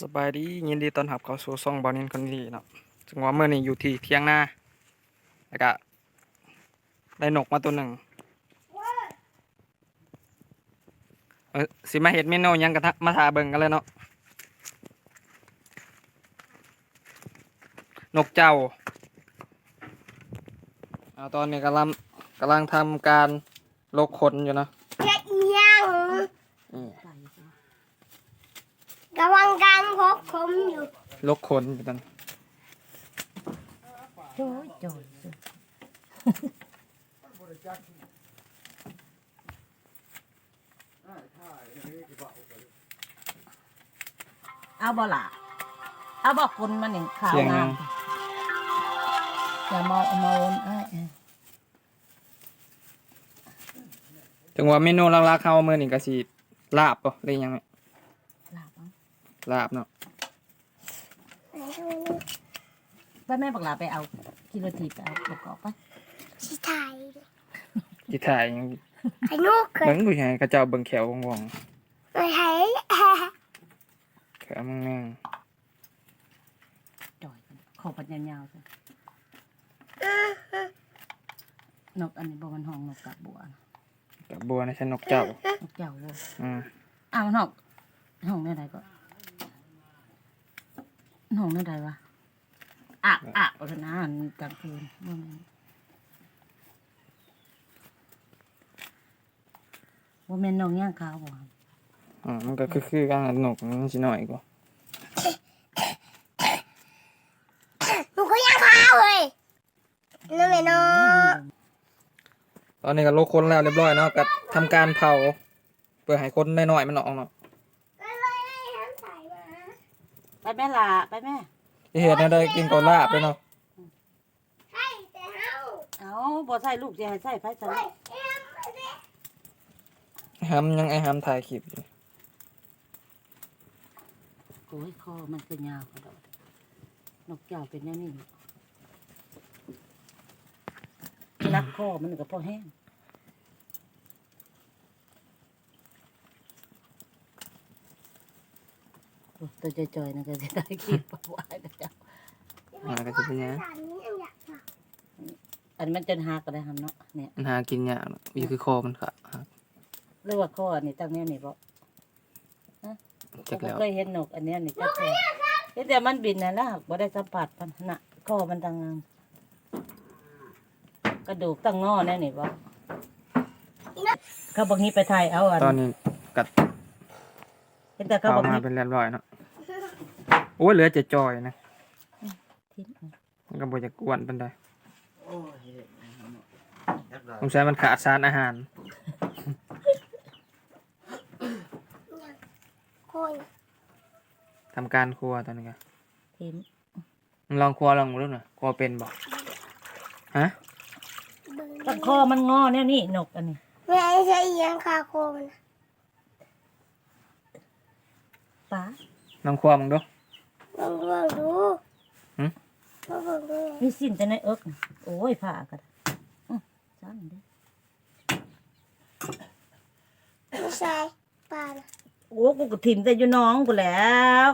สบายดียินดีต้อนรับเข้าสู่ช่องบอนินคนดีเนาะจึงว่าเมื่อนี้อยู่ที่เที่ยงนาแล้วก็ได้นกมาตัวหนึ่งเออสิมาเห็ดเมนูหยังกระทะมาทาเบิ่งกันเลยเนาะนกเจ้าเอาตอนนี้กำลังกำลังทำการลกขนอยู่เนาะเฮ็ดอิหยังนี่ กำลังการพกผมอยู่ลกขนอยู่ตอนนี้โจ้ยโจ้ยเอาบ่ล่ะเอาบ่คนมันหนึ่งขาวเสียงหงายัมงอย่ามาเอามาวนไอ้ายจังหวะเมนูหลักๆเข้ามือนี่ก็สิลาบป่ะเลยยังไงหลับเอา ลาบเนาะไปแม่บักหลาไปเอากิโลทีไปเอาประกอบไปชิถ่ายจิถ่ายยังไอ้นุกเคยเบิ่งผู้ใหญ่เขาเจ้าเบิ่งแขวว่องไอ้ไห้ๆแขวมึงแม่งจ่อยกันขอปัญญายาวๆซะนกอันนี้บ่มันห้องนกกาบบัวนะกับบัวนะฉันนกเจ้า นกเจ้าบัวอืมอ้าวมันห้องห้องได้ไรก็ ห้องได้ไรวะอะอะโอ้โหนะอันกลางคืนว่าแม่นว่าแม่นน้องย่างขาวบ่อืมมันก็คือคือกันนกมันสิน้อยกว่าหนูก็ยังพาเลยนั่นแหละเนาะตอนนี้ก็โลกคนแล้วเรียบร้อยเนาะก็ทำการเผาเพื่อให้คนน้อยๆมันออกเนาะ ไป แม่ล่ะไปแม่ที่เฮ็ดให้ได้กินก่อนลาบเลยเนาะใช่แต่เฮาเอาบ่ใส่ลูกสิให้ใส่ไฟใส่ห้ำยังไอ้ห้ำถ่ายคลิปอยู่โอ้ยคอมันคือยาวกระโดดนกเจ้าเป็นแน่นี่นักคอมันก็พอแห้งโอ้ย ตัวจอยๆนะก็จะได้คิดประวัติกับเจ้าอ่าก็สิเป็นหยังสามนี้ยังอยากทอันมันจนหักก็ได้ทำเนาะเนี่ยมันหากินยากเนาะอยู่คือคอมันค่ะหรือว่าข้ออันนี้ตั้งแน่นี่บ่จักแล้วเคยเห็นนกอันเนี้ยนี่จักแค่เห็นแต่มันบินนะนะบ่ได้สัมผัสมันน่ะข้อมันตั้งงามกระดูกตั้งงอแน่นี่บ่เขาบอกนี้ไปถ่ายเอาอันตอนนี้กัดเห็นแต่เขาเผาบอกมานี้เป็นเรียบร้อยเนาะ โอ้ยเหลือจะจอยนะทิ้งเอามันก็บ่จะกวนปานใดสงสัยมันขาดสารอาหารำคนทำการครัวตอนนี้ก็ทิ้งมึงลองครัวลองดูหน่อยครัวเป็นบ่ฮะเบิ่งตั้งคอมันงอแน่นี่นกอันนี้แม่ใช่ยังคาโคมันป้าลองครัวมึงดู ลองลองดู หึ ลองลองดู มีสิ้นแต่ในเอิกน่ะโอ้ยผ้ากันอื้อจังเด้ไม่ใช่ปลานะโอ้กูก็ถิ่มแต่อยู่น้องกูแล้ว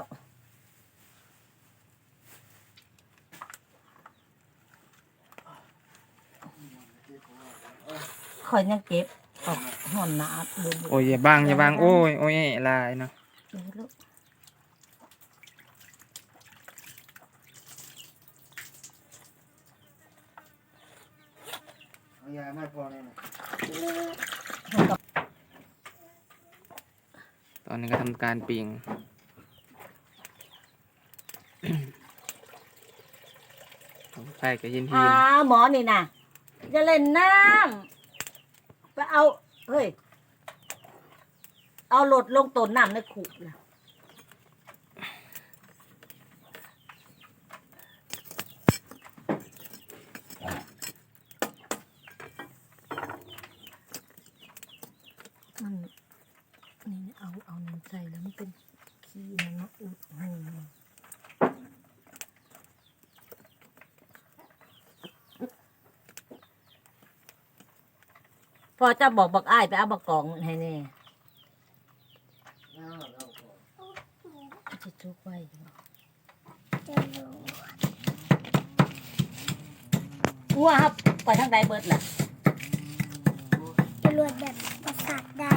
คอยยังเก็บออกห่อนหนาดูดูโอ้ยอย่าบังอย่าบังโอ้ยโอ้ยลายเนาะ ยาไม่พอเนี่ยนะตอนนี้ก็ทำการปิงไฟก็ยินทีอ่าหมอนี่นะจะเล่นน้ำไปเอา เฮ้ย เอาหลดลงต้นน้ำในขุละ มันนี่เอาเอาน้ำใส่แล้วมันเป็นขี้มันมาอุดหูพ อจะบอกบักอ้ายไปเอาบักกองให้แน่สิทุกไว้อยู่จะรู้หัวครับไปทางใดเบิดล่ะจะรวดแบบประสาทได้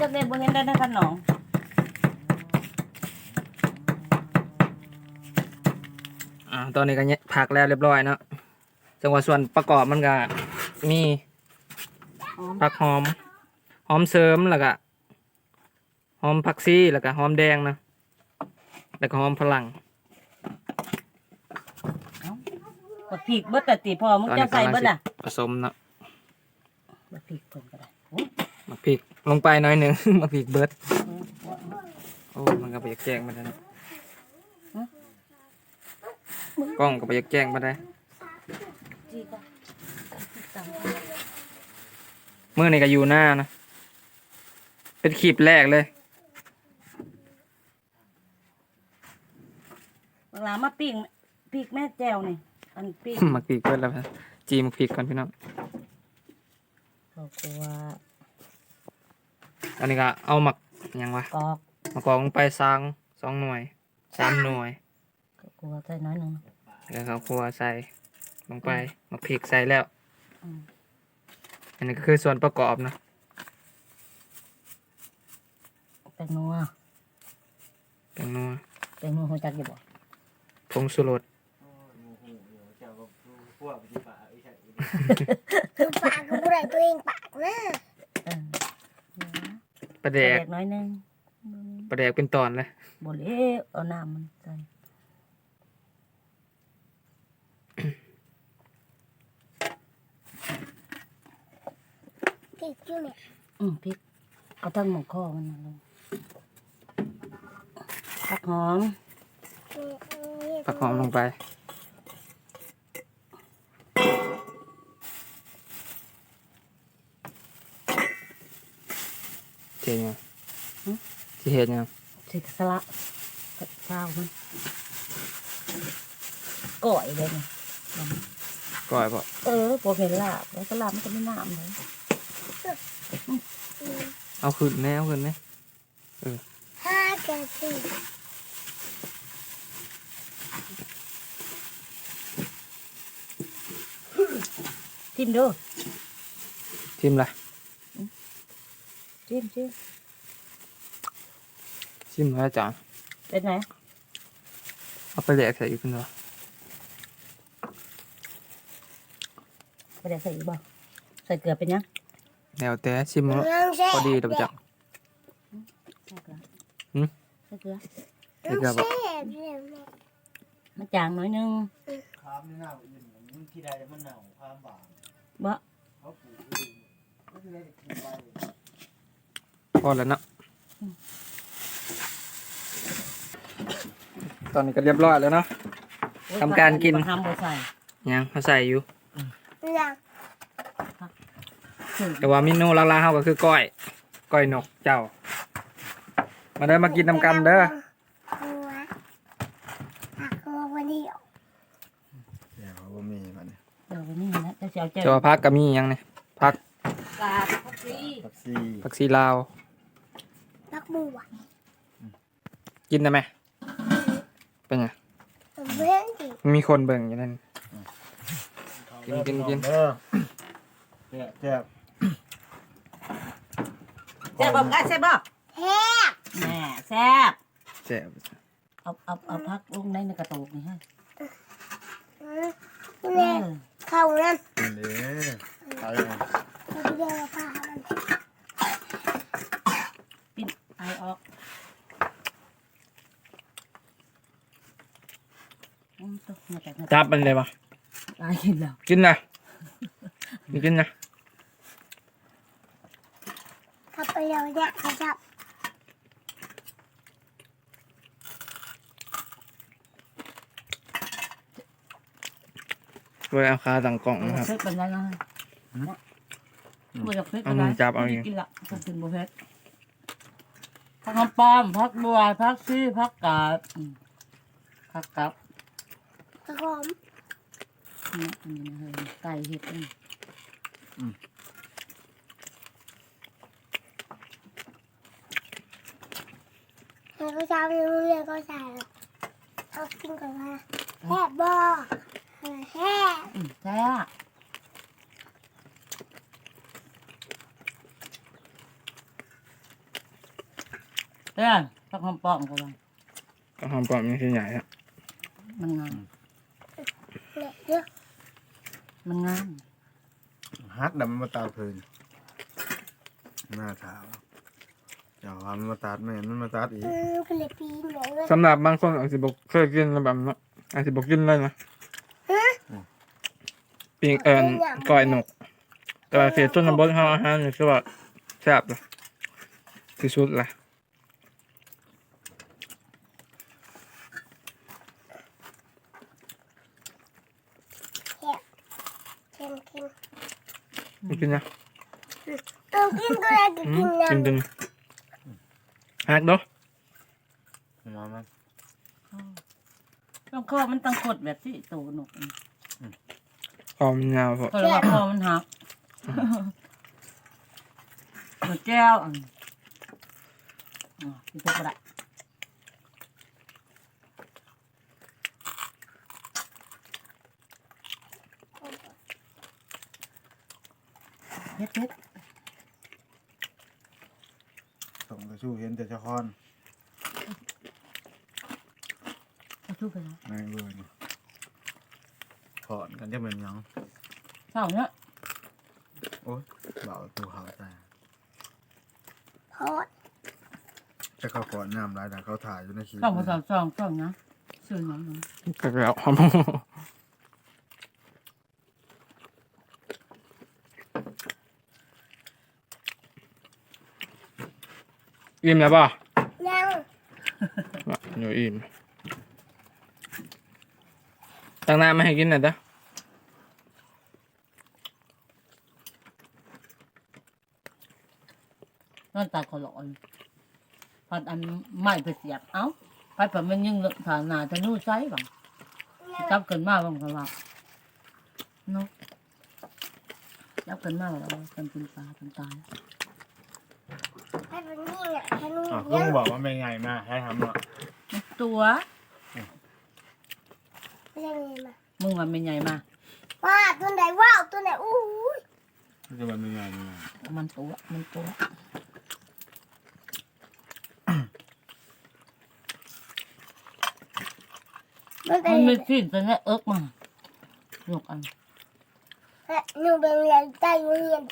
จักได้บ่เห็นได้ในขนมอ่า ตอนนี้ก็เนี่ยผักแล้วเรียบร้อยเนาะจังหวะส่วนประกอบมันก็มีอ๋อผักหอม หอมเสริมแล้วก็หอมผักซี่แล้วก็หอมแดงนะแล้วก็หอมพลังบักพริกเบิดแต่ติพอมึงตอนจะนี้ใส่กำลังเบิดสิล่ะผสมเนาะบักพริกเพิ่นก็ได้โอ้มักพริกลงไปหน้อยหนึ่งมักพริกเบิดโหโอ้มันก็ไปอยากแจ้งมาได้เนาะ กล้องก็ไปอยากแจ้งมาได้จีก็สั่งเมื่อนี่ก็อยู่หน้านะ เป็นคลิปแรกเลยบางลามาปิ้งพริกแม่แจ่วนี่อันปิ้งมักพริกเบิดแล้วนะจีมักพริกก่อนพี่น้องเขากลัวอันนี้ก็เอาหมักหยังวะกอกมากรอกลงไปสองสองหน่วยสามหน่วยเขากลัวใส่น้อยหนึง แล้วก็ครัวใส่ลงไปหมักพริกใส่แล้วอืมอันนี้ก็คือส่วนประกอบนะแตงนัวแตงนัวแตงนัวหัวจักอยู่บ่ผงชูรสคือปากกูไรตัวเองปากนะเออปลาแดแดกกน้อยหนึงปลาแดกเป็นตอนเลยบ่เละเอาน้ำมันใส่ ติดอยู่เนี่ยอืมพริก เอาทั้งหมกข้อมันมาลงผักหอมผักหอมลงไปเทียยังที่เห็ดยังสิสละข้าวมันก่อยเลยนี่ก่อยปะเออพอเห็นลาบแล้วก็ลาบมันก็ไม่น้ำเลย เอาขึ้นแน่เอาขึ้นแน่ห้าแกสี่จิ้มดูทิมละจิ้มจิ้มชิมแล้วจ้ะเป็นไงเอาไปแดกใส่อีกคนเดียวไปเดี๋ยวใส่อีกบ่ใส่เกลือเป็นยัง แล้วแต่ชิมแล้วยังแซ่พอดีเดี๋ยวจับใส่เกลือหืม ใส่เกลือใส่เกลือปะแซ่บเลยแม่มันจางหน่อยนึงข้ามนี่หนาวอิ่มมันที่ใดมันหนาวข้ามบ่าบ่เขาปลูกเองก็ที่ใดจะกินไปพอแล้วเนาะตอนนี้ก็เรียบร้อยแล้วเนาะโอ้ยทำการกิน ทำบ่ใส่ยังเขาใส่อยู่ยังถึง แต่ว่าเมนูหลักๆเขาก็คือก้อย ก้อยนกเจ้า มาเด้อมากินนำกันเด้อหัวหักหัววันเดียวเดี๋ยวเขาบ่มีมันเดี๋ยววันนี้นะจะเอาเจอเจ้าพักก็มีหยังเนี่ยพักกาดพักซีตักซี่พักซีลาว รักบัวกินได้ไหมเป็นไงเพื่อนสิมีคนเบิ่งอยู่นั่น กินกินกิน เด้อแซ่บแซ่บแซ่บบ่กาแซ่บบ่แซ่บแหน่แซ่บแซ่บเอาเอาเอาพักลงในในกระโตกนี่ฮะอืมเอแม่อเข้านั่นกินเด้อไปเลยเราไปเดินผ้ามันปิ้นไอออกอืมตกมาแต่จับมันเลยปะตายกินแล้วกินนะมีกินนะ เข้าไปเร็วเนี่ยเขาจับไว้เอาคาต่างกล่องนะครับเพชรเป็นไรนะบัวจากเพชรเอามือจับเอาเองกินละกินบัวเพชรพักน้ำปอมพักบัวพักซี่พักกาดอืมพักกับกระหอมนี่อันนี้นะเฮ้ยไก่เห็ดนี่แล้ ก็ช้าโรงเรียนก็ใส่แล้วเอากินก่อนมาแซ่บบ่แซ่บอืมแท้เอ้ยพักหอมปอมก็ว่าก็หอมปลอมนี่คือใหญ่อะมันงามเนี่ยเยอะมันงาม ฮัดดำมันมาตาเพลินหน้าขาว อย่าว่ามันมาตาดแม่นมันมาตาดอีกอืมก็เลยปีนเหมือนเลยสำหรับบางคนอาจจะบอกเคยกินแล้วแบบนั้นอาจจะบอกกินเลยนะปิงเอิญก้อยนก แต่ว่าเสียต้นบดเขาอาหารนี่คือว่าแซ่บเลยที่สุดเลยเค็มเค็มไม่กินนะต้องกินก็ได้ก็อืกิมนกินนะเป็น ฮักเด้อมามันแล้วคอมันตั้งกดแบบที่โตหนกความยาวพอก็เลยว่าคอมันหักหัวแก้วอันอ๋อที่ตัวกระดาษเฮ็ดเฮ็ด ส่งกระชู้เห็นแต่เจ้าคอนเอาทุบไปแล้วในเวอร์นี่ถอนกันจะเป็นหยังเศร้าเนี่ยโอ้ยเบาตัวเขาตายเพราะจะเขาขอนน้ำลายแต่เขาถ่ายอยู่ในคลิปสองภาษาสองสองนะชื่อหยังนะก็แล้ว อิ่มแล้วป่ะยังเดี๋ยวอิ่มตั้งหน้ามาให้กินหน่อยเด้อนอนตาขอหลอนพัดอันไม้ไปเสียบ เอ้าไปแบบมันยังฐานหนาจะนู่นไซบังจับเกินมาบังเขาว่าเนาะจับเกินมาแล้วกันเป็นปลาเป็นตาย ให้เป็นนี่อะให้นุ่ อะ ม ลุยังงบอกว่าไม่ไงมาให้ทำเนาะตัวไม่ใช่เงินมามึงว่าไม่ใหญ่มาว่าตัวไหนว้าวตัวไหนอู้ยจะมันไม่ไงมามันตัวมันตัวมันเป็นมันไม่สิ้นแต่เนี่ยเอิกมาลูกอันหนูเป็นเรียนใต้โรงเรียน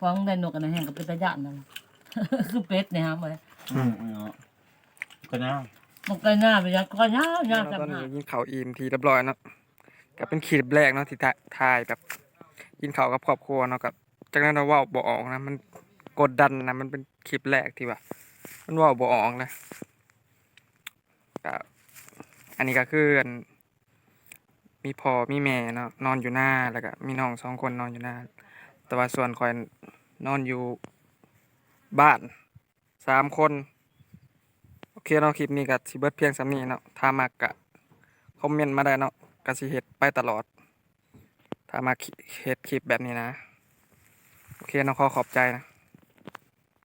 ฟังได้นกอันนั้นแห้งกับเป็นตะยานนั่น คือเป็ดเนี่ยฮะมาเลยอืมเนาะก็น่ามันก็หน้าไปยังก็หน้าหน้าตจับอนหน้านี้กินข้าวอิ่มทีเรียบร้อยเนาะก็เป็นคลิปแรกเนาะที่ถ่ายถ่ายแบบกินข้าวกับครอบครัวเนาะกับจากนั้นเราเว่าบ่ออกนะ มันกดดันนะมันเป็นคลิปแรกที่ว่ามันเว่าบ่ออกนะก็อันนี้ก็คืออันมีพ่อมีแม่เนาะนอนอยู่หน้าแล้วก็มีน้องสองคนนอนอยู่หน้า แต่ว่าส่วนคอยนอนอยู่ บ้านสามคน โอเคเนาะคลิปนี้กับสิเบิร์ดเพียงสำนีเนาะถ้ามากกะคอมเมนต์มาได้เนาะกสิเห็ดไปตลอด ถ้ามาเห็ดคลิปแบบนี้นะ โอเคเนาะขอขอบใจนะ